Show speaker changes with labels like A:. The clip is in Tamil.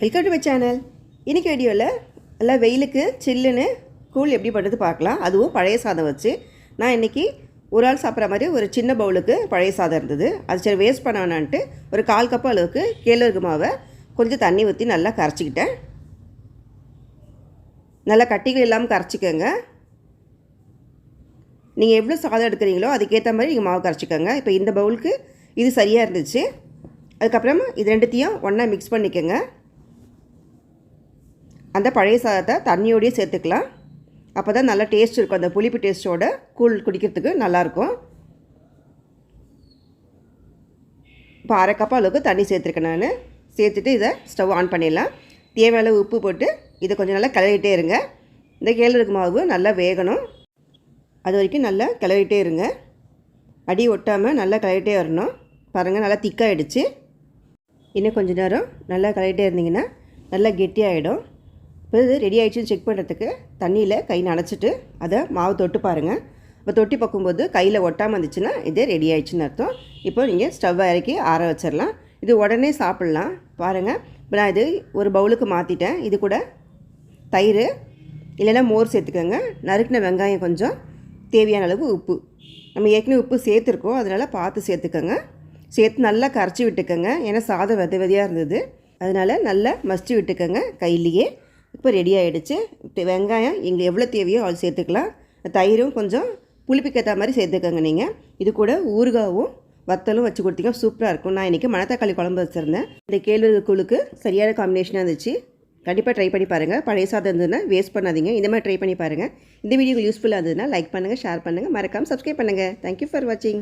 A: வெல்கம் டு மை சேனல் இன்றைக்கி வீடியோவில் நல்லா வெயிலுக்கு சில்லுன்னு கூழ் எப்படி பண்ணுறது பார்க்கலாம். அதுவும் பழைய சாதம் வச்சு. நான் இன்றைக்கி ஒரு ஆள் சாப்பிட்ற மாதிரி ஒரு சின்ன பவுலுக்கு பழைய சாதம் இருந்தது. அது சரி வேஸ்ட் பண்ண வேணான்ட்டு ஒரு கால் கப் அளவுக்கு கேழ்வரகு மாவை கொஞ்சம் தண்ணி ஊற்றி நல்லா கரைச்சிக்கிட்டேன். நல்லா கட்டிகள் இல்லாமல் கரைச்சிக்கோங்க. நீங்கள் எவ்வளோ சாதம் எடுக்கிறீங்களோ அதுக்கேற்ற மாதிரி நீங்கள் மாவு கரைச்சிக்கோங்க. இப்போ இந்த பவுலுக்கு இது சரியாக இருந்துச்சு. அதுக்கப்புறமா இது ரெண்டுத்தையும் ஒன்றா மிக்ஸ் பண்ணிக்கோங்க. அந்த பழைய சாதத்தை தண்ணியோடையே சேர்த்துக்கலாம். அப்போ தான் நல்லா டேஸ்ட் இருக்கும். அந்த புளிப்பு டேஸ்ட்டோட கூழ் குடிக்கிறதுக்கு நல்லாயிருக்கும். இப்போ அரை கப் அளவுக்கு தண்ணி சேர்த்துருக்கேன் நான். சேர்த்துட்டு இதை ஸ்டவ் ஆன் பண்ணிடலாம். தேவையான உப்பு போட்டு இதை கொஞ்சம் நல்லா கிளறிட்டே இருங்க. இந்த கேழ்வரகு மாவு நல்லா வேகணும். அது வரைக்கும் நல்லா கிளறிட்டே இருங்க. அடி ஒட்டாமல் நல்லா கிளறிட்டே வரணும். பாருங்கள் நல்லா திக்காகிடுச்சு இன்னும் கொஞ்சம் நேரம் நல்லா கிளறிட்டே இருந்தீங்கன்னா நல்லா கெட்டியாகிடும் இப்போ இது ரெடி ஆகிடுச்சுன்னு செக் பண்ணுறதுக்கு தண்ணியில் கை நனைச்சிட்டு அதை மாவு தொட்டு பாருங்கள் இப்போ தொட்டி பார்க்கும்போது கையில் ஒட்டாமல் இருந்துச்சுன்னா இது ரெடி ஆகிடுச்சுன்னு அர்த்தம். இப்போ நீங்கள் ஸ்டவ்வை இறக்கி ஆற வச்சிடலாம் இது உடனே சாப்பிட்லாம். பாருங்கள் இப்போ நான் இது ஒரு பவுலுக்கு மாற்றிட்டேன் இது கூட தயிர் இல்லைன்னா மோர் சேர்த்துக்கோங்க. நறுக்கின வெங்காயம் கொஞ்சம் தேவையான அளவு உப்பு. நம்ம ஏற்கனவே உப்பு சேர்த்துருக்கோம். அதனால் பார்த்து சேர்த்துக்கோங்க. சேர்த்து நல்லா கரைச்சி விட்டுக்கோங்க. ஏன்னா சாதம் வித விதையாக இருந்தது. அதனால் நல்லா மசிச்சு விட்டுக்கோங்க கையிலேயே. இப்போ ரெடி ஆகிடுச்சு வெங்காயம் இங்கே எவ்வளோ தேவையோ அது சேர்த்துக்கலாம். தயிரும் கொஞ்சம் புளிப்புக்கேற்ற மாதிரி சேர்த்துக்கோங்க நீங்கள் இது கூட ஊறுகாவும் வத்தலும் வச்சு கொடுத்தீங்க சூப்பராக இருக்கும். நான் இன்றைக்கி மணத்தக்காளி குழம்பு வச்சுருந்தேன். இந்த கேழ்வரகு கூழுக்கு சரியான காம்பினேஷனாக இருந்துச்சு. கண்டிப்பாக ட்ரை பண்ணி பாருங்கள் பழைய சாதம் இருந்ததுன்னா வேஸ்ட் பண்ணாதீங்க. இந்த மாதிரி ட்ரை பண்ணி பாருங்கள் இந்த வீடியோ யூஸ்ஃபுல்லாக இருந்ததுன்னா லைக் பண்ணுங்கள் ஷேர் பண்ணுங்கள் மறக்காமல் சப்ஸ்கிரைப் பண்ணுங்கள் தேங்க்யூ ஃபார் வாட்சிங்